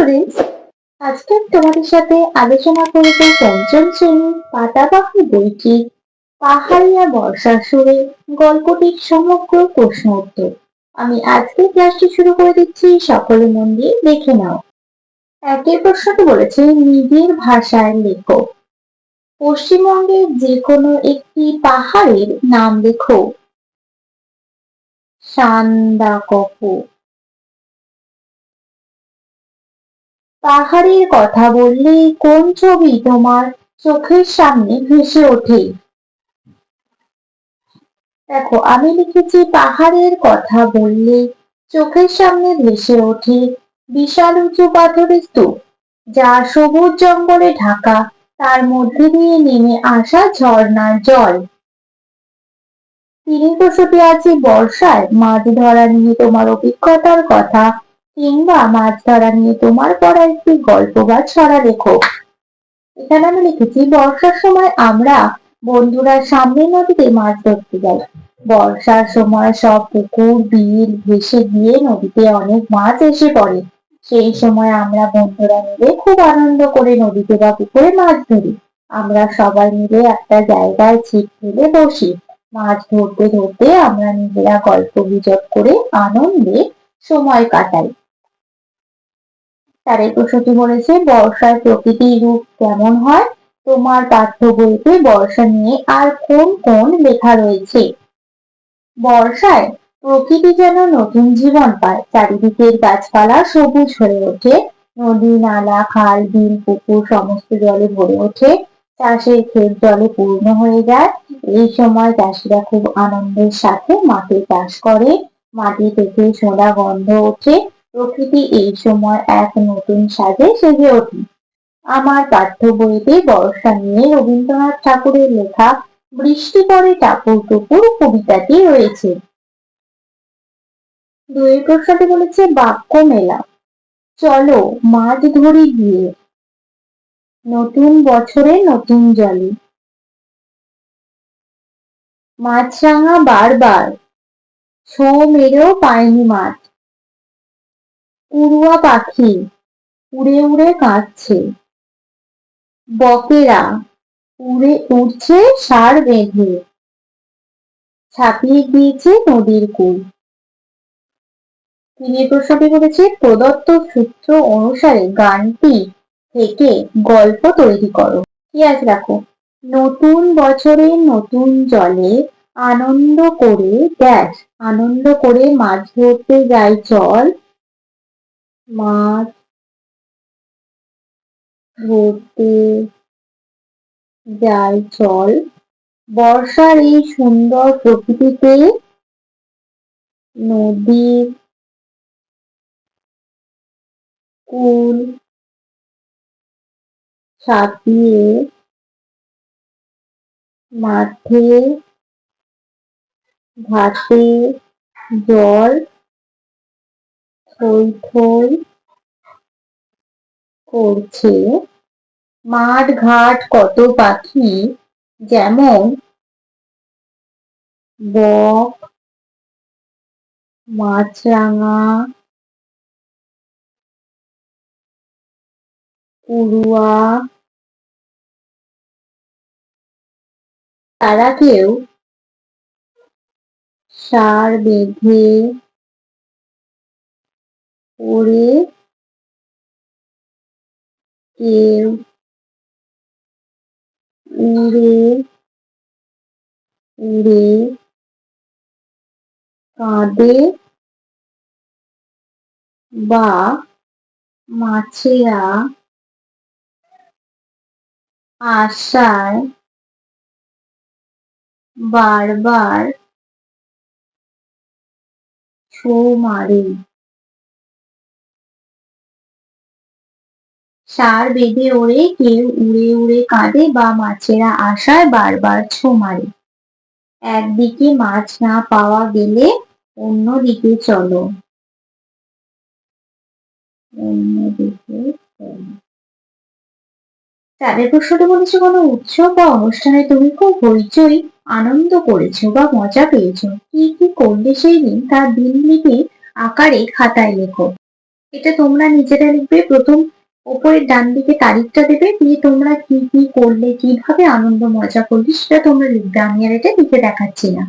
Students আজকে তোমাদের সাথে আলোচনা করব পঞ্চম শ্রেণির বইটি, পাহাড়িয়া সুরে গল্পটির সমগ্র প্রশ্ন উত্তর। আমি আজকে ক্লাসটি শুরু করে দিচ্ছি, সকলে মন দিয়ে দেখে নাও। একের প্রশ্নটি বলেছে, নিজের ভাষায় লেখো। পশ্চিমবঙ্গের যে কোনো একটি পাহাড়ের নাম লেখো। সান্দাকফু পাহাড়ের কথা বললে কোন ছবি তোমার চোখের সামনে ভেসে ওঠে? দেখো, আমি লিখেছি পাহাড়ের কথা বললে চোখের সামনে ভেসে ওঠে বিশাল উঁচু পাথরের স্তূপ, যা সবুজ জঙ্গলে ঢাকা, তার মধ্যে দিয়ে নেমে আসা ঝর্ণার জল। তিনি প্রসূতি আছে বর্ষায় মাছ ধরা নিয়ে তোমার অভিজ্ঞতার কথা কিংবা মাছ ধরা নিয়ে তোমার পড়া একটি গল্প বা ছড়া লেখো। এখানে আমি লিখেছি, বর্ষার সময় আমরা বন্ধুরা সামনে নদীতে মাছ ধরতে যাই। বর্ষার সময় সব পুকুর, বিল ভেসে গিয়ে নদীতে অনেক মাছ এসে পড়ে। সেই সময় আমরা বন্ধুরা মিলে খুব আনন্দ করে নদীতে বা পুকুরে মাছ ধরি। আমরা সবাই মিলে একটা জায়গায় ছিপ ফেলে বসি। মাছ ধরতে ধরতে আমরা নিজেরা গল্প গুজব করে আনন্দে সময় কাটাই। তার এই প্রশ্নটি বলেছে বর্ষার প্রকৃতির রূপ কেমন হয়? তোমার পাঠ্য বইতে বর্ষা নিয়ে আর কোন কোন লেখা রয়েছে? বর্ষায় প্রকৃতি যেন নতুন জীবন পায়। চারিদিকের গাছপালা সবুজ হয়ে ওঠে। নদী, নালা, খাল, বিল, পুকুর সমস্ত জলে ভরে ওঠে। চাষের ক্ষেত জলে পূর্ণ হয়ে যায়। এই সময় চাষিরা খুব আনন্দের সাথে মাঠে চাষ করে। মাটি থেকে সোনা গন্ধ ওঠে। প্রকৃতি এই সময় এক নতুন সাজে সেজে ওঠে। আমার পাঠ্য বইতে বর্ষা নিয়ে রবীন্দ্রনাথ ঠাকুরের লেখা বৃষ্টি পরে টাপুর কবিতাটি রয়েছে। দুই প্রশ্নটি বলেছে, বাক্য মেলা। চলো মাছ ধরি গিয়ে। নতুন বছরে নতুন জলে। মাছরাঙা বারবার। ছো মেরেও পায়নি মাছ। উড়ুয়া পাখি উড়ে উড়ে কাঁদছে। বকেরা উড়ে উড়ছে সার বেঁধে। ছাপিয়ে গিয়েছে নদীর কূল তিনি প্রশ্নটি করেছে, প্রদত্ত সূত্র অনুসারে গানটি থেকে গল্প তৈরি করো। আছে দেখো? নতুন বছরে নতুন জলে আনন্দ করে দেখ আনন্দ করে মাছ ধরতে যায় চল মাছ ধরতে যাই চল বর্ষার এই সুন্দর প্রকৃতিতে নদীর কুল ছাপিয়ে মাঠে ঘাটে জল। থই করছে। মাঠ ঘাট কত পাখি? যেমন বক মাছরাঙা পড়ুয়া তারা কেউ সার বেঁধে পড়ে কেউ উড়ে উড়ে কাঁদে বা মাছেরা আশায় বারবার ছো মারে। সার বেঁধে ওড়ে, কেউ উড়ে উড়ে কাঁদে বা মাছেরা আশায় বারবার ছো মারে। একদিকে মাছ না পাওয়া গেলে অন্যদিকে চলো। তাদের প্রশ্নটা বলেছে, কোনো উৎসব বা অনুষ্ঠানে তুমি খুব হইচই আনন্দ করেছ বা মজা পেয়েছ। কি কি করলে সেই দিন? তার দিনলিপি আকারে খাতায় লেখো। এটা তোমরা নিজেরা লিখবে। প্রথম ওপরের ডান দিকে তারিখটা দেবে, দিয়ে তোমরা কি কি করলে, কীভাবে আনন্দ মজা করলে, সেটা তোমরা লিখবে। আমি আর এটা লিখে দেখাচ্ছি না।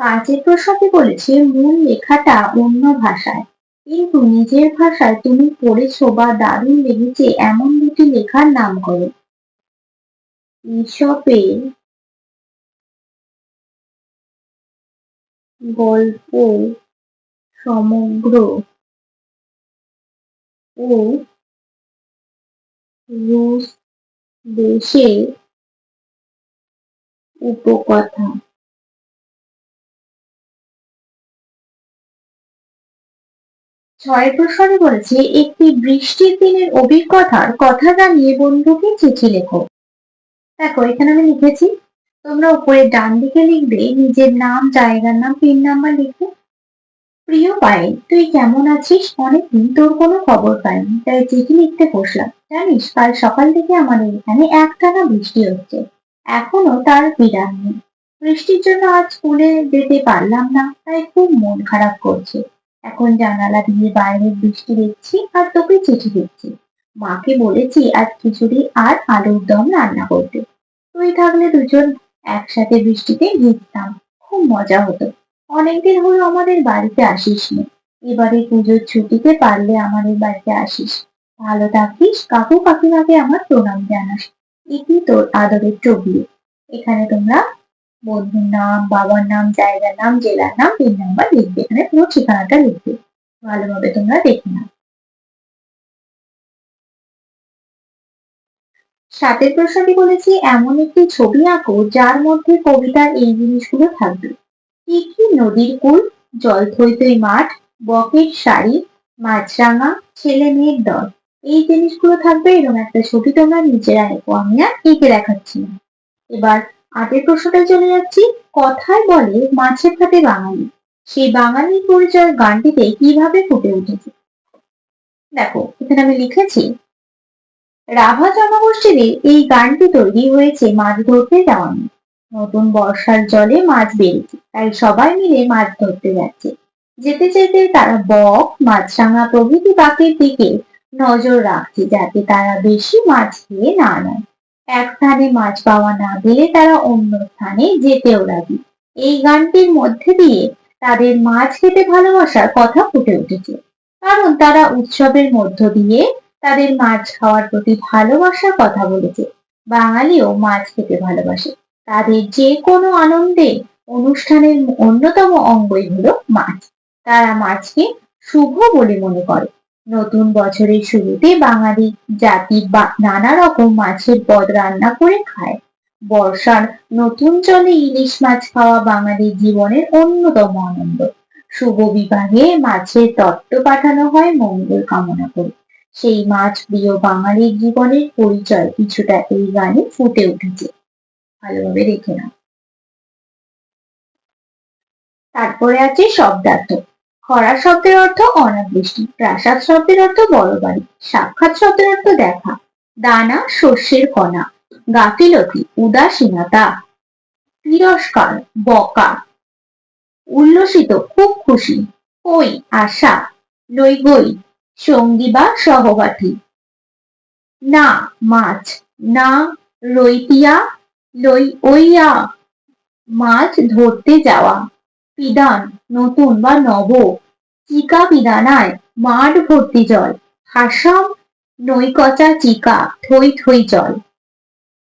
পাঁচের প্রশ্নটি বলেছে, মূল লেখাটা অন্য ভাষায়। কিন্তু নিজের ভাষায় তুমি পড়েছো বা দারুণ লেগেছে এমন দুটি লেখার নাম করো। গল্প সমগ্র ও রুশ দেশের উপকথা। ছয় প্রশ্নে বলেছে, একটি বৃষ্টির দিনের অভিজ্ঞতার কথা জানিয়ে বন্ধুকে চিঠি লেখো। দেখো, এখানে আমি লিখেছি, তোমরা উপরে ডান দিকে লিখবে, নিজের নাম, জায়গার নাম, পিন নাম্বার লিখবে। প্রিয় পায়েল তুই কেমন আছিস? অনেকদিন তোর কোনো খবর পাইনি, তাই চিঠি লিখতে বসলাম। জানিস, কাল সকাল থেকে আমাদের এখানে একটানা বৃষ্টি হচ্ছে। এখনও তার বিরাম নেই। বৃষ্টির জন্য আজ স্কুলে যেতে পারলাম না, তাই খুব মন খারাপ করছে। এখন জানালা দিয়ে বাইরের বৃষ্টি দেখছি আর তোকে চিঠি দিচ্ছি মাকে বলেছি আজ খিচুড়ি আর আলুর দম রান্না করতে। তুই থাকলে দুজন একসাথে বৃষ্টিতে ভিজতাম, খুব মজা হতো। অনেকদিন হলো আমাদের বাড়িতে আসিস নি এবারে পুজোর ছুটিতে পারলে আমাদের বাড়িতে আসিস। ভালো থাকিস, কাকু কাকিমাকে আমার প্রণাম জানাস। ইতি তোর আদরের টবলি এখানে তোমরা বন্ধুর নাম, বাবার নাম, জায়গার নাম, জেলার নাম, পিন নাম্বার লিখবে। এখানে পুরো ঠিকানাটা লিখবে। ভালোভাবে তোমরা দেখে নাও। সাতের প্রশ্নটি বলেছি, এমন একটি ছবি আঁকো যার মধ্যে কবিতার এই জিনিসগুলো থাকবে। কি কি নদীর কুল জল থই থই মাঠ, বকের শাড়ি, মাছরাঙা, ছেলে মেয়ের দল। এই জিনিসগুলো থাকবে এরকম একটা ছবি তোমরা নিজেরা এঁকো আমি আর এঁকে দেখাচ্ছি? না এবার আগের প্রশ্নটা চলে যাচ্ছি, কথায় বলে মাছে ভাতে বাঙালি। সেই বাঙালির পরিচয় গানটিতে কীভাবে ফুটে উঠেছে? দেখো, এখানে আমি লিখেছি, রাভা জনগোষ্ঠীদের এই গানটি তৈরি হয়েছে মাছ ধরতে যাওয়া নিয়ে নতুন বর্ষার জলে মাছ বেড়েছে, তাই সবাই মিলে মাছ ধরতে যাচ্ছে। যেতে যেতে তারা বক, মাছরাঙা প্রভৃতি পাখির দিকে নজর রাখছে যাতে তারা বেশি মাছ খেয়ে না নেয়। এক স্থানে মাছ পাওয়া না গেলে তারা অন্য স্থানে যেতেও রাজি। এই গানটির মধ্যে দিয়ে তাদের মাছ খেতে ভালোবাসার কথা ফুটে উঠেছে। কারণ তারা উৎসবের মধ্য দিয়ে তাদের মাছ খাওয়ার প্রতি ভালোবাসার কথা বলেছে। বাঙালিও মাছ খেতে ভালোবাসে। তাদের যে কোনো আনন্দে অনুষ্ঠানের অন্যতম অঙ্গই হলো মাছ। তারা মাছকে শুভ বলে মনে করে। নতুন বছরের শুরুতে বাঙালি জাতি বা নানা রকম মাছের পদ রান্না করে খায়। বর্ষার নতুন জলে ইলিশ মাছ খাওয়া বাঙালির জীবনের অন্যতম আনন্দ। শুভ বিবাহে মাছের তত্ত্ব পাঠানো হয় মঙ্গল কামনা করে। সেই মাছ প্রিয় বাঙালির জীবনের পরিচয় কিছুটা এই গানে ফুটে উঠেছে। ভালোভাবে দেখে নাও। তারপরে আছে শব্দার্থ। খরা শব্দের অর্থ অনাবৃষ্টি, প্রাসাদ শব্দের অর্থ বড় বাড়ি সাক্ষাৎ শব্দের অর্থ দেখা, দানা শস্যের কণা, গাফিলতি, উদাসীনতা, তিরস্কার, বকা, উল্লসিত, খুব খুশি, ওই আশা লইগই সঙ্গী বা সহপাঠী। না মাছ, না রইতিয়া লই ওইয়া, মাছ ধরতে যাওয়া। পিদান নতুন বা নব। চিকা পিদানায় মাঠ ভর্তি জল। হাসম, নৈকচা চিকা থই থই জল।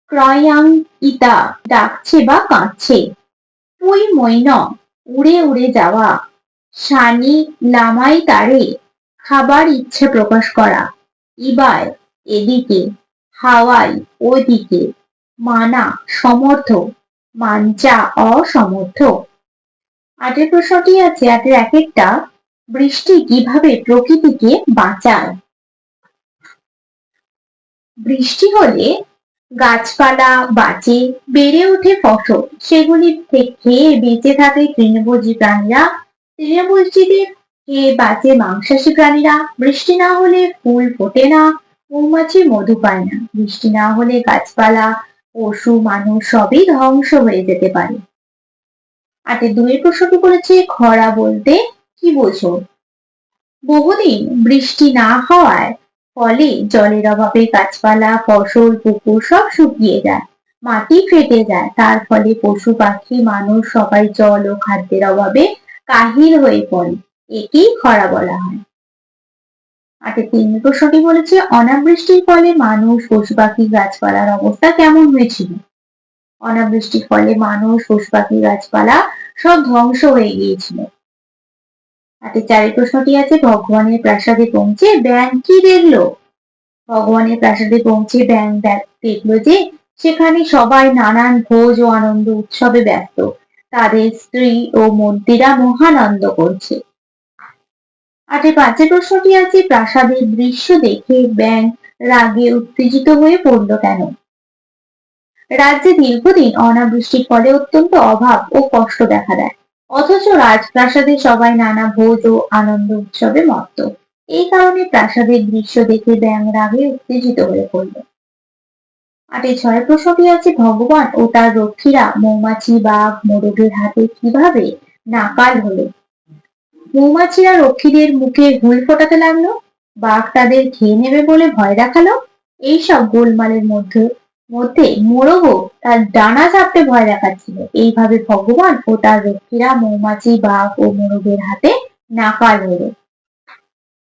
ক্রয়াং ইতা, ডাকছে বা কাঁদছে। তুই মৈন, উড়ে উড়ে যাওয়া। সানি, লামাই তারে, খাবার ইচ্ছে প্রকাশ করা। ইবায়, এদিকে। হাওয়াই, ওদিকে। মানা, সমর্থ। মাঞ্চা, অসমর্থ। আটের প্রশ্নটি আছে, আটের এক একটা বৃষ্টি কীভাবে প্রকৃতিকে বাঁচায়? বৃষ্টি হলে গাছপালা, বাঁচে, বেড়ে ওঠে ফসল। সেগুলি থেকে বেঁচে থাকে তৃণভোজী প্রাণীরা। তৃণভোজীদের খেয়ে বাঁচে মাংসাশী প্রাণীরা? বৃষ্টি না হলে ফুল ফোটে না, মৌমাছি মধু পায় না। বৃষ্টি না হলে গাছপালা, পশু, মানুষ সবই ধ্বংস হয়ে যেতে পারে। আটে দুই প্রশ্নটি বলেছে খরা বলতে কি বোঝো? বহুদিন বৃষ্টি না হওয়ায় ফলে জলের অভাবে গাছপালা, ফসল, পুকুর সব শুকিয়ে যায়, মাটি ফেটে যায়, তার ফলে পশু পাখি, মানুষ সবাই জল ও খাদ্যের অভাবে কাহিল হয়ে পড়ে, একেই খরা বলা হয়। আচ্ছা তিন প্রশ্নটি বলেছে, অনাবৃষ্টির ফলে মানুষ, পশু পাখি, গাছপালার অবস্থা কেমন হয়েছিল? অনাবৃষ্টির ফলে মানুষ পশু পাখি গাছপালা সব ধ্বংস হয়ে গিয়েছিল। হাতে চারের প্রশ্নটি আছে, ভগবানের প্রাসাদে পৌঁছে ব্যাং কি দেখল? ভগবানের প্রাসাদে পৌঁছে ব্যাং দেখল যে সেখানে সবাই নানান ভোজ ও আনন্দ উৎসবে ব্যস্ত। তাদের স্ত্রী ও মন্ত্রীরা মহানন্দ করছে। আটে পাঁচের প্রশ্নটি আছে, প্রাসাদের দৃশ্য দেখে ব্যাং রাগে উত্তেজিত হয়ে পড়ল কেন? রাজ্যে দীর্ঘদিন অনাবৃষ্টির ফলে অত্যন্ত অভাব ও কষ্ট দেখা দেয়। অথচ রাজপ্রাসাদে সবাই নানা ভোজ ও আনন্দ উৎসবে মত্ত। এই কারণে প্রাসাদের দৃশ্য দেখে ব্যাং রাগে উত্তেজিত হয়ে পড়ল। আটে ছয় প্রসঙ্গে আছে, ভগবান ও তার রক্ষীরা মৌমাছি, বাঘ, মোরগের হাতে কীভাবে নাকাল হলো? মৌমাছিরা রক্ষীদের মুখে হুল ফোটাতে লাগল? বাঘ তাদের খেয়ে নেবে বলে ভয় দেখাল? এইসব গোলমালের মধ্যে মধ্যে মোরগও তার ডানা চাপতে ভয় দেখাচ্ছিল। এইভাবে ভগবান ও তার রক্ষীরা মৌমাছি, বাঘ ও মোরগের হাতে নাকাল হলো।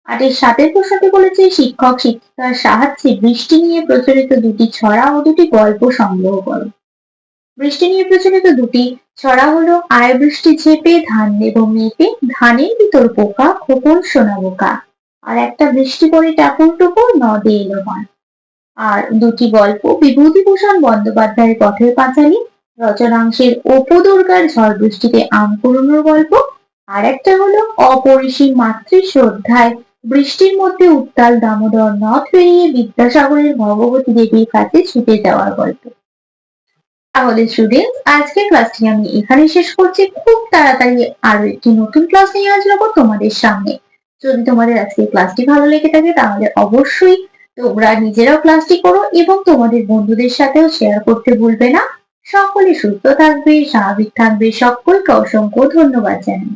এর সাথে প্রশ্নটি বলেছে শিক্ষক, শিক্ষিকার সাহায্যে বৃষ্টি নিয়ে প্রচলিত দুটি ছড়া ও দুটি গল্প সংগ্রহ করো। বৃষ্টি নিয়ে প্রচলিত দুটি ছড়া হলো আয় বৃষ্টি ঝেপে, ধান নেব মেপে, ধানের ভিতর পোকা, খোকন সোনা বোকা আর একটা বৃষ্টি পরে টাপুর টুপুর নদে এলো মান আর দুটি গল্প বিভূতিভূষণ বন্দ্যোপাধ্যায়ের পথের পাঁচালী, রচনাংশের অপদুর্গার ঝড় বৃষ্টিতে আম গল্প, আর একটা হলো অপরিসীম মাতৃ শ্রদ্ধায় বৃষ্টির মধ্যে উত্তাল দামোদর নথ পেরিয়ে বিদ্যাসাগরের ভগবতী দেবীর কাছে ছুটে যাওয়ার গল্প। তাহলে স্টুডেন্টস আজকে ক্লাসটি আমি এখানে শেষ করছি। খুব তাড়াতাড়ি আরও একটি নতুন ক্লাস নিয়ে আসব তোমাদের সামনে। যদি তোমাদের আজকে ক্লাসটি ভালো লেগে থাকে, তাহলে অবশ্যই তোমরা নিজেরাও ক্লাসটি করো এবং তোমাদের বন্ধুদের সাথেও শেয়ার করতে ভুলবে না। সকলে সুস্থ থাকবে, স্বাভাবিক থাকবে। সকলকে অসংখ্য ধন্যবাদ জানাই।